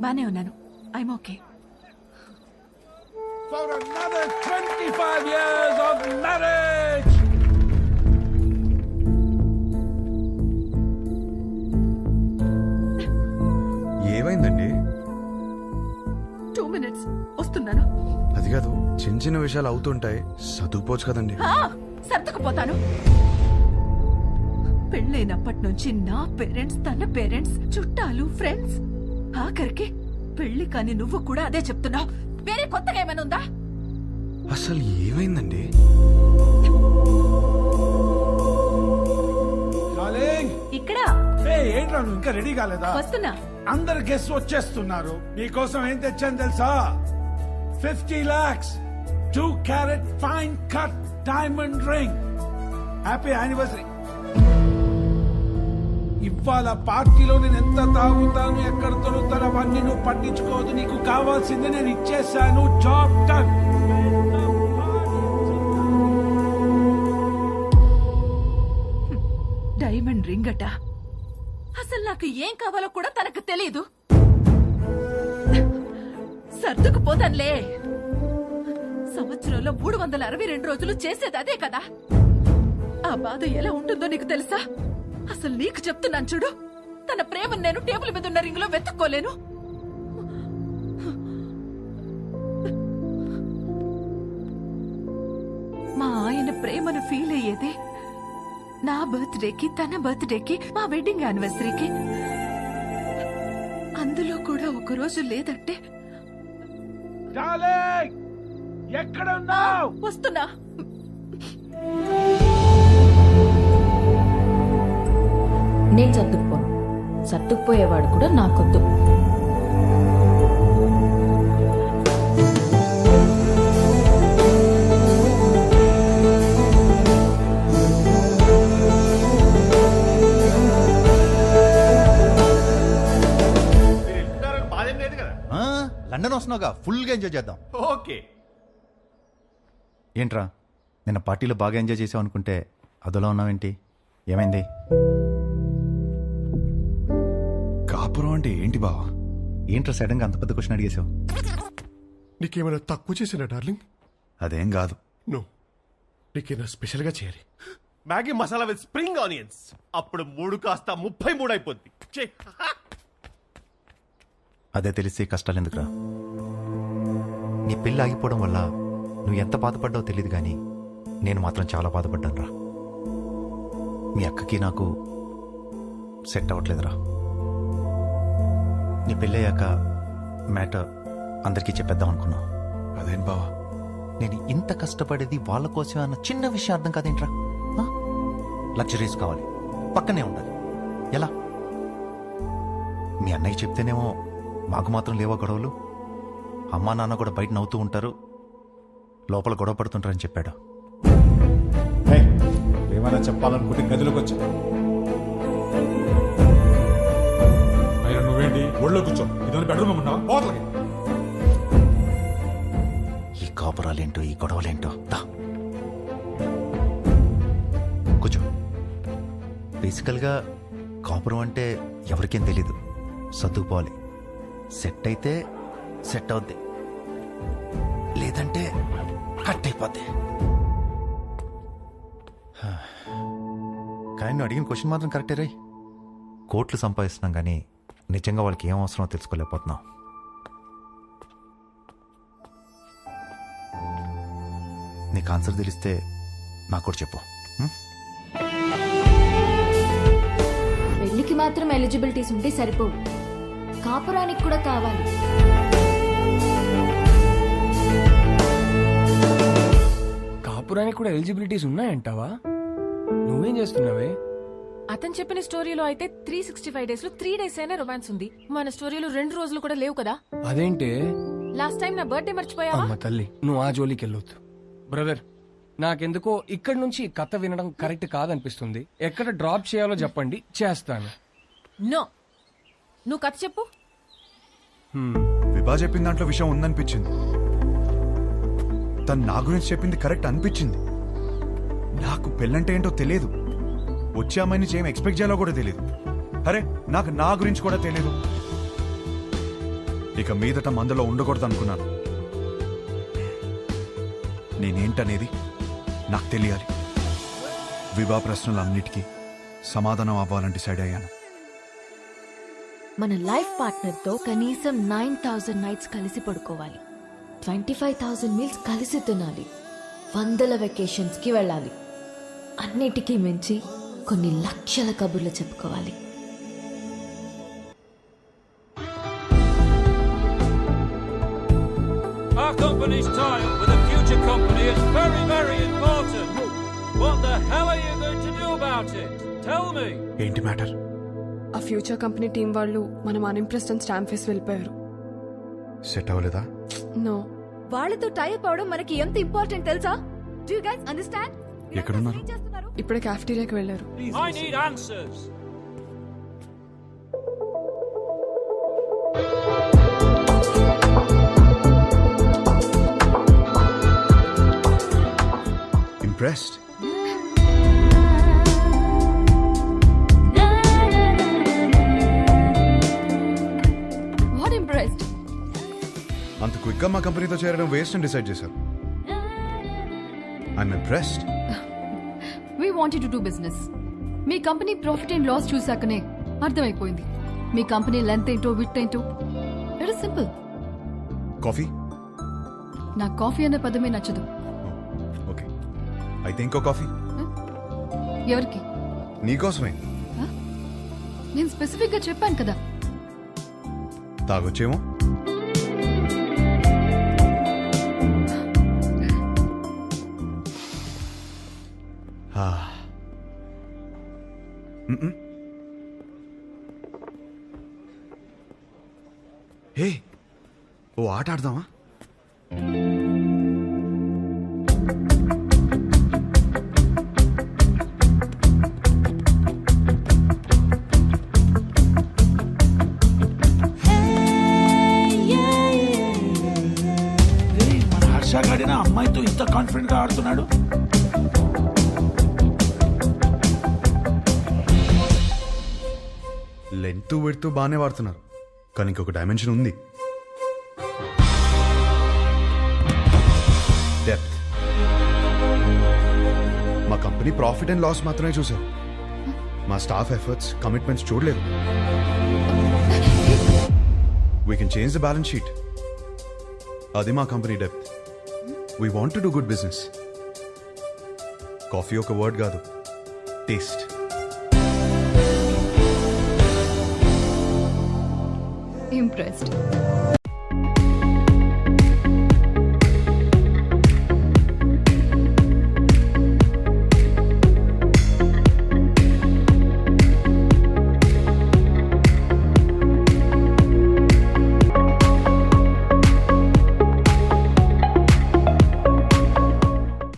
బానే ఉన్నాను. I'm okay For another 25 years of marriage! ఏమైందండి? టూ మినిట్స్ వస్తున్నాను. అది కాదు చిన్న చిన్న విషయాలు అవుతుంటాయి. చదువుకోవచ్చు కదండి. ఆ, సర్దుకుపోతాను. పెళ్ళైనప్పటి నుంచి నా పేరెంట్స్ తన పేరెంట్స్ చుట్టాలు ఫ్రెండ్స్ ఆఖరికి పెళ్ళి కాని నువ్వు కూడా అదే చెప్తున్నావు. వేరే కొత్తగా ఏమైనా ఉందా? అసలు ఏమైందండి? డార్లింగ్ ఇక్కడ? ఏ ఏంట్రా నువ్వు ఇంకా రెడీ కాలేదా? వస్తున్నా. అందరు గెస్ట్ వచ్చేస్తున్నారు. మీకోసం ఏం తెచ్చాను తెలుసా? Fifty lakhs two carat fine cut diamond ring happy anniversary ఇవాళ పార్టీలో నేను ఎంత తాగుతాను ఎక్కడ దొరుకుతాను అవన్నీ నువ్వు పట్టించుకోవద్దు. నీకు కావాల్సింది నేను ఇచ్చేసాను జాబ్ డన్ డైమండ్ రింగ్ అట. అసలు నాకు ఏం కావాలో కూడా తనకు తెలియదు సర్దుకుపోతానులే. సంవత్సరంలో మూడు వందల అరవై రెండు రోజులు చేసేది అదే కదా. ఆ బాధ ఎలా ఉంటుందో నీకు తెలుసా? అసలు నీకు చెప్తున్నాను చూడు. తన ప్రేమను నేను టేబుల్ మీద ఉన్న రింగ్లో వెతుక్కోలేను. మా ఆయన ప్రేమను ఫీల్ అయ్యేదే నా బర్త్డేకి తన బర్త్డేకి మా వెడ్డింగ్ యానివర్సరీకి అందులో కూడా ఒక రోజు లేదంటే వస్తున్నా. నేను సర్దుకుపోను సర్దుకుపోయేవాడు కూడా నాకొద్దు. ఆ, లండన్ వస్తున్నావుగా. ఫుల్గా ఎంజాయ్ చేద్దాం. ఓకే. ఏంట్రా? నిన్న పార్టీలో బాగా ఎంజాయ్ చేసావు అనుకుంటే అదోలా ఉన్నావేంటి? ఏమైంది? కాపురం అంటే ఏంటి బావా? ఏంట్రా సడన్గా అంత పెద్ద క్వశ్చన్ అడిగేశావు? నీకేమైనా తక్కువ చేసినా డార్లింగ్? అదేం కాదు. నో నీకేమైనా స్పెషల్గా చేయాలి. Maggi masala with spring onions. అప్పుడు మూడు కాస్త ముప్పై మూడు అయిపోద్ది. ఛే, అదే తెలిసి కష్టాలు ఎందుకురా నీ పెళ్ళి ఆగిపోవడం వల్ల నువ్వు ఎంత బాధపడ్డావో తెలియదు కానీ నేను మాత్రం చాలా బాధపడ్డాను రా మీ అక్కకి నాకు సెట్ అవ్వట్లేదురా. నీ పెళ్ళయ్యాక మ్యాటర్ అందరికీ చెప్పేద్దాం అనుకున్నావు. అదేం బావా? నేను ఇంత కష్టపడేది వాళ్ళ కోసమే అన్న చిన్న విషయం అర్థం కాదేంట్రా? లగ్జరీస్ కావాలి. పక్కనే ఉండాలి. ఎలా? మీ అన్నయ్య చెప్తేనేమో మాకు మాత్రం లేవా గొడవలు. అమ్మా నాన్న కూడా బయట నవ్వుతూ ఉంటారు. లోపల గొడవ పడుతుంటారని చెప్పాడు. ఏమైనా చెప్పాలనుకుంటే గదిలోకి వచ్చా. నువ్వేంటి ఒళ్ళో కూర్చో. ఇదని బెడ్రూమ్ పోతలకి. ఈ కాపురాలేంటో ఈ గొడవలేంటో? దా. కూర్చో. బేసికల్గా కాపురం అంటే ఎవరికేం తెలీదు. సర్దుకుపోవాలి. సెట్ అయితే సెట్ అవుద్ది. లేదంటే కట్ అయిపోద్ది. కానీ నువ్వు అడిగిన క్వశ్చన్ మాత్రం కరెక్టే రై కోట్లు సంపాదిస్తున్నాం కానీ నిజంగా వాళ్ళకి ఏం అవసరమో తెలుసుకోలేకపోతున్నాం. నీకు ఆన్సర్ తెలిస్తే నాకు కూడా చెప్పు? పెళ్ళికి మాత్రం ఎలిజిబిలిటీస్ ఉంటే సరిపోవు. కాపురానికి కూడా కావాలి. కాపురానికి కూడా ఎలిజిబిలిటీస్ ఉన్నాయంటావా? నువ్వేం చేస్తున్నావే? అతను చెప్పిన స్టోరీలో అయితే త్రీ సిక్స్టీ ఫైవ్ డేస్లో త్రీ డేస్ అయినా రొమాన్స్ ఉంది. మన స్టోరీలో రెండు రోజులు కూడా లేవు కదా? అదేంటే? లాస్ట్ టైం నా బర్త్డే మర్చిపోయావా? అమ్మ తల్లి నువ్వు ఆ జోలికి వెళ్ళొద్దు. బ్రదర్ నాకెందుకో ఇక్కడి నుంచి ఈ కథ వినడం కరెక్ట్ కాదనిపిస్తుంది. ఎక్కడ డ్రాప్ చేయాలో చెప్పండి చేస్తాను. నో నువ్వు కథ చెప్పు. హ్మ్. విభా చెప్పిన దాంట్లో విషయం ఉందనిపించింది. తను నా గురించి చెప్పింది కరెక్ట్ అనిపించింది. నాకు పెళ్ళంటే ఏంటో తెలియదు. వచ్చే అమ్మాయి నుంచి ఏం ఎక్స్పెక్ట్ చేయాలో కూడా తెలియదు అరే నాకు నా గురించి కూడా తెలియదు ఇక మీదట మందులో ఉండకూడదు అనుకున్నాను నేనేంటనేది నాకు తెలియాలి. వివా ప్రశ్నలన్నిటికీ సమాధానం అవ్వాలని డిసైడ్ అయ్యాను. మన లైఫ్ పార్ట్నర్తో కనీసం నైన్ థౌసండ్ నైట్స్ కలిసి పడుకోవాలి. ట్వంటీ ఫైవ్ థౌసండ్ మీల్స్ కలిసి తినాలి. వందల వెకేషన్స్కి వెళ్ళాలి. అన్నిటికీ మించి కొన్ని లక్షల కబుర్లు చెప్పుకోవాలి. Our company's tie-up with a future company is very, very important. What the hell are you going to do about it? Tell me. ఏంటి మ్యాటర్? ఆ ఫ్యూచర్ కంపెనీ టీం వాళ్ళు మనం అన్ఇంప్రెస్డ్ అని స్టాంప్ వెళ్ళిపోయారు. సెట్ అవ్వలేదా? నో. వాళ్ళతో టైప్ అవడం మనకి ఎంత ఇంపార్టెంట్ తెలుసా? డూ గైస్ అండర్స్టాండ్ ఎక్కడున్నారు? ఇప్పుడే కాఫ్టీరియాకి వెళ్ళారు. I need answers. Impressed what impressed అంత క్విక్గా మా కంపెనీతో చేరడం వేస్ట్ అని డిసైడ్ చేశారు. I'm impressed wanted to do business me company profit and loss చూసాకనే అర్థమైపోయింది. మీ కంపెనీ లెంత్ ఏంటో విత్ ఏంటో? It is simple coffee? నాకు కాఫీ అనే పదమే నచ్చదు. ఓకే అయితే ఇంకో కాఫీ? ఎవరికి? నీకోసమే నేను స్పెసిఫిక్గా చెప్పాను కదా. తాగొచ్చేమో? హే ఓ ఆట ఆడదామా? గాడిన అమ్మాయితో ఇంత కాన్ఫిడెంట్గా ఆడుతున్నాడు? లెంత్ వెడుతూ బాగానే వాడుతున్నారు. కానీ ఇంకొక డైమెన్షన్ ఉంది. డెప్త్ మా కంపెనీ ప్రాఫిట్ అండ్ లాస్ మాత్రమే చూసాం మా స్టాఫ్ ఎఫర్ట్స్ కమిట్మెంట్స్ చూడలేదు. We can change the balance sheet అది మా company depth we want to do good business coffee ఒక వర్డ్ కాదు. Taste impressed